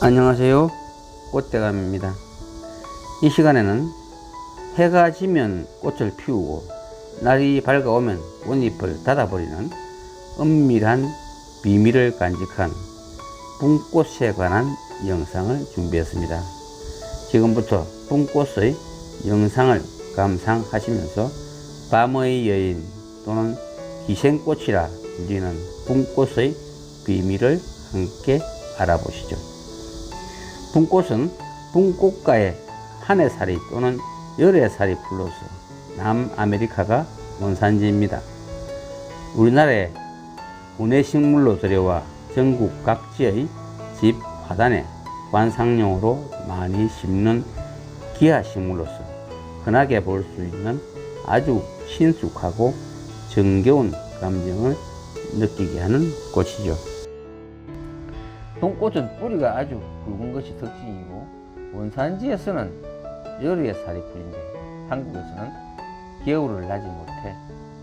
안녕하세요. 꽃대감입니다. 이 시간에는 해가 지면 꽃을 피우고 날이 밝아오면 꽃잎을 닫아버리는 은밀한 비밀을 간직한 붕꽃에 관한 영상을 준비했습니다. 지금부터 붕꽃의 영상을 감상하시면서 밤의 여인 또는 기생꽃이라 불리는 붕꽃의 비밀을 함께 알아보시죠. 붕꽃은 붕꽃가의 한 해살이 또는 열애살이 풀로서 남아메리카가 원산지입니다. 우리나라에 군해식물로 들여와 전국 각지의 집 화단에 관상용으로 많이 심는 기하식물로서 흔하게 볼 수 있는 아주 친숙하고 정겨운 감정을 느끼게 하는 꽃이죠. 동꽃은 뿌리가 아주 굵은 것이 특징이고 원산지에서는 열의 살이 풀인데 한국에서는 겨울을 나지 못해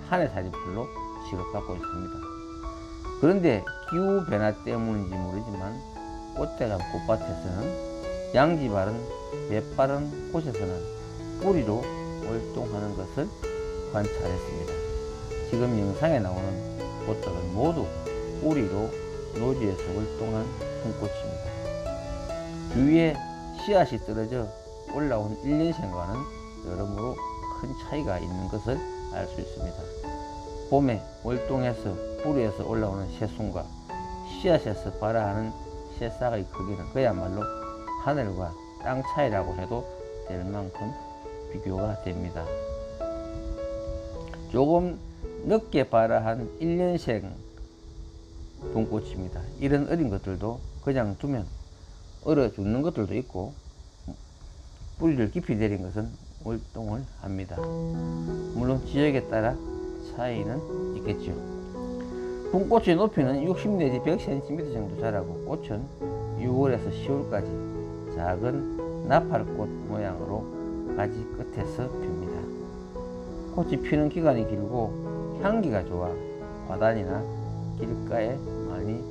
한해 살이 풀로 취급받고 있습니다. 그런데 기후 변화 때문인지 모르지만 꽃대감 꽃밭에서는 양지 바른 볕바른 곳에서는 뿌리로 월동하는 것을 관찰했습니다. 지금 영상에 나오는 꽃들은 모두 뿌리로 노지에서 월동한 콩꽃입니다. 주위에 씨앗이 떨어져 올라온 1년생과는 여러모로 큰 차이가 있는 것을 알 수 있습니다. 봄에 월동해서 뿌리에서 올라오는 새순과 씨앗에서 발아하는 새싹의 크기는 그야말로 하늘과 땅 차이라고 해도 될 만큼 비교가 됩니다. 조금 늦게 발아한 1년생 동꽃입니다. 이런 어린 것들도 그냥 두면 얼어 죽는 것들도 있고 뿌리를 깊이 내린 것은 월동을 합니다. 물론 지역에 따라 차이는 있겠죠. 붕꽃의 높이는 60 내지 100cm 정도 자라고 꽃은 6월에서 10월까지 작은 나팔꽃 모양으로 가지 끝에서 핍니다. 꽃이 피는 기간이 길고 향기가 좋아 화단이나 길가에 많이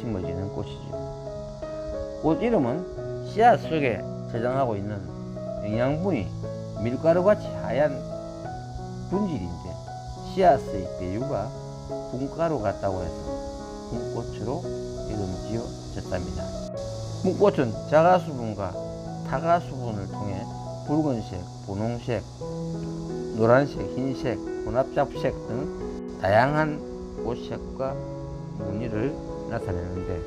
심어지는 꽃이죠. 꽃 이름은 씨앗 속에 저장하고 있는 영양분이 밀가루같이 하얀 분질인데 씨앗의 배유가 분가루 같다고 해서 분꽃으로 이름 지어졌답니다. 분꽃은 자가수분과 타가수분을 통해 붉은색, 분홍색, 노란색, 흰색, 혼합잡색 등 다양한 꽃색과 무늬를 나타내는데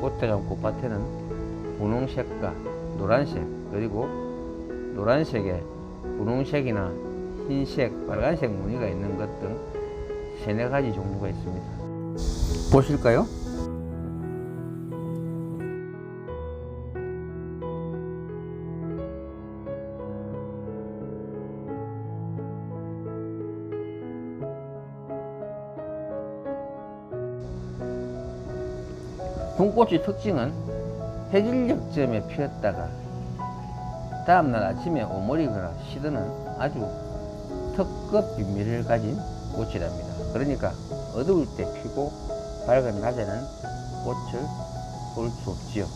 꽃대감 꽃밭에는 분홍색과 노란색 그리고 노란색에 분홍색이나 흰색, 빨간색 무늬가 있는 것 등 세네 가지 종류가 있습니다. 보실까요? 붕꽃의 특징은 해질녘쯤에 피었다가 다음날 아침에 오므리거나 시드는 아주 특급 비밀을 가진 꽃이랍니다. 그러니까 어두울 때 피고 밝은 낮에는 꽃을 볼 수 없지요.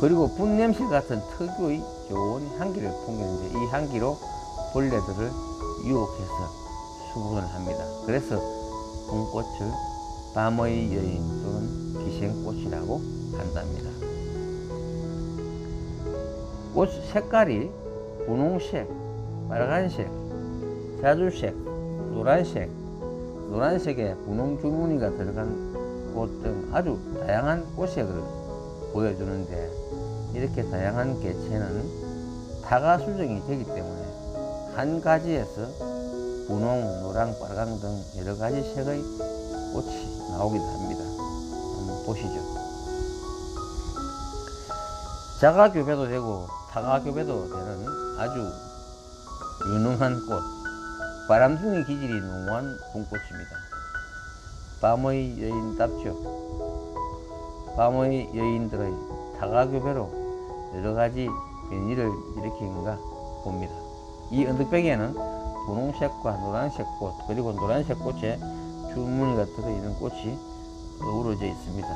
그리고 분냄새 같은 특유의 좋은 향기를 풍기는데 이 향기로 벌레들을 유혹해서 수분을 합니다. 그래서 붕꽃을 밤의 여인 또는 기생꽃이라고 한답니다. 꽃 색깔이 분홍색, 빨간색, 자주색, 노란색, 노란색에 분홍 주무늬가 들어간 꽃 등 아주 다양한 꽃색을 보여주는데 이렇게 다양한 개체는 타가 수정이 되기 때문에 한 가지에서 분홍, 노랑, 빨강 등 여러 가지 색의 꽃이 나오기도 합니다. 한번 보시죠. 자가교배도 되고 타가교배도 되는 아주 유능한 꽃, 바람둥이 기질이 농후한 봄꽃입니다. 밤의 여인답죠. 밤의 여인들의 타가교배로 여러 가지 변이를 일으키는가 봅니다. 이 언덕배기에는 분홍색과 노란색 꽃 그리고 노란색 꽃에 줄무늬가 들어있는 꽃이 어우러져 있습니다.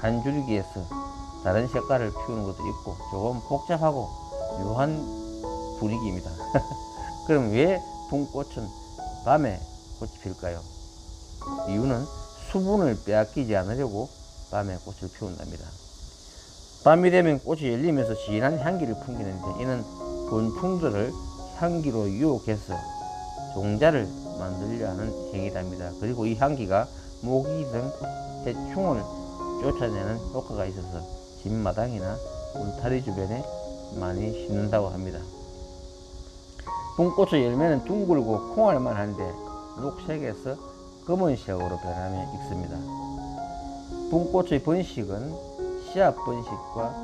한 줄기에서 다른 색깔을 피우는 것도 있고 조금 복잡하고 묘한 분위기입니다. 그럼 왜 붕꽃은 밤에 꽃이 필까요? 이유는 수분을 빼앗기지 않으려고 밤에 꽃을 피운답니다. 밤이 되면 꽃이 열리면서 진한 향기를 풍기는데 이는 곤충들을 향기로 유혹해서 종자를 만들려 하는 행위답니다. 그리고 이 향기가 모기 등 해충을 쫓아내는 효과가 있어서 집마당이나 울타리 주변에 많이 심는다고 합니다. 붕꽃의 열매는 둥글고 콩알만 한데 녹색에서 검은색으로 변하며 익습니다. 붕꽃의 번식은 씨앗 번식과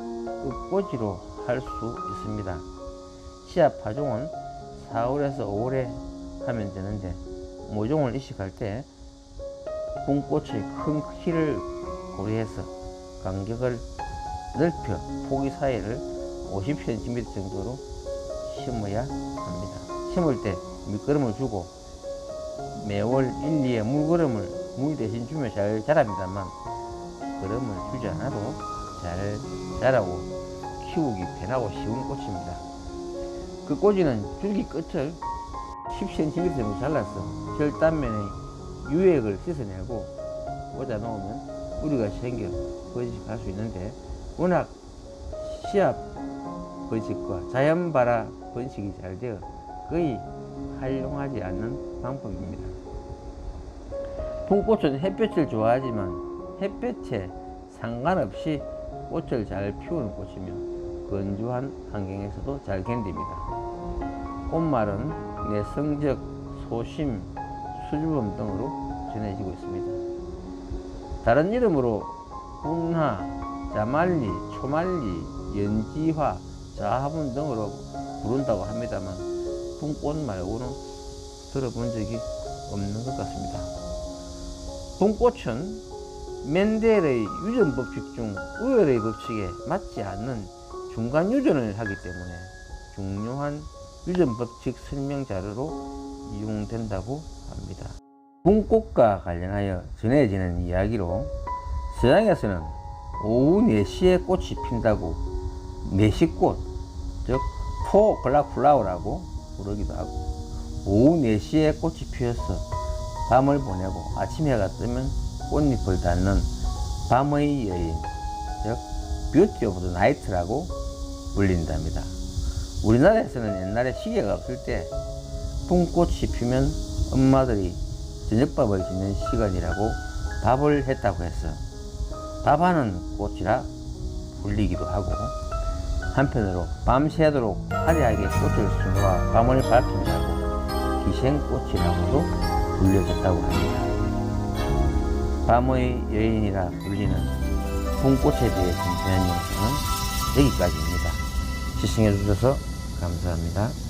잎꽂이로 할 수 있습니다. 씨앗 파종은 4월에서 5월에 하면 되는데 모종을 이식할 때 붕꽃의 큰 키를 고려해서 간격을 넓혀 포기 사이를 50cm 정도로 심어야 합니다. 심을 때 밑거름을 주고 매월 1, 2에 물거름을 물 대신 주면 잘 자랍니다만 거름을 주지 않아도 잘 자라고 키우기 편하고 쉬운 꽃입니다. 그 꼬지는 줄기 끝을 10cm 정도 잘라서 절단면의 유액을 씻어내고 꽂아 놓으면 뿌리가 생겨 번식할 수 있는데 워낙 씨앗 번식과 자연 발화 번식이 잘 되어 거의 활용하지 않는 방법입니다. 붕꽃은 햇볕을 좋아하지만 햇볕에 상관없이 꽃을 잘 피우는 꽃이며 건조한 환경에서도 잘 견딥니다. 꽃말은 내성적, 소심, 수줍음 등으로 전해지고 있습니다. 다른 이름으로 운하, 자말리, 초말리, 연지화, 자화분 등으로 부른다고 합니다만 붕꽃 말고는 들어본 적이 없는 것 같습니다. 붕꽃은 멘델의 유전 법칙 중 우열의 법칙에 맞지 않는 중간 유전을 하기 때문에 중요한 유전 법칙 설명 자료로 이용된다고 합니다. 붕꽃과 관련하여 전해지는 이야기로 서양에서는 오후 4시에 꽃이 핀다고 매시꽃, 즉포 블락 플라워라고 부르기도 하고 오후 4시에 꽃이 피어서 밤을 보내고 아침 해가 뜨면 꽃잎을 닫는 밤의 여인, 즉 뷰티 오브 더 나이트라고 불린답니다. 우리나라에서는 옛날에 시계가 없을 때 붕꽃이 피면 엄마들이 저녁밥을 짓는 시간이라고 밥을 했다고 해서 밥하는 꽃이라 불리기도 하고 한편으로 밤새도록 화려하게 꽃을 수놓아 밤을 밝힌다고 기생꽃이라고도 불려졌다고 합니다. 밤의 여인이라 불리는 붕꽃에 대해 전하는 영상은 여기까지입니다. 시청해 주셔서 감사합니다.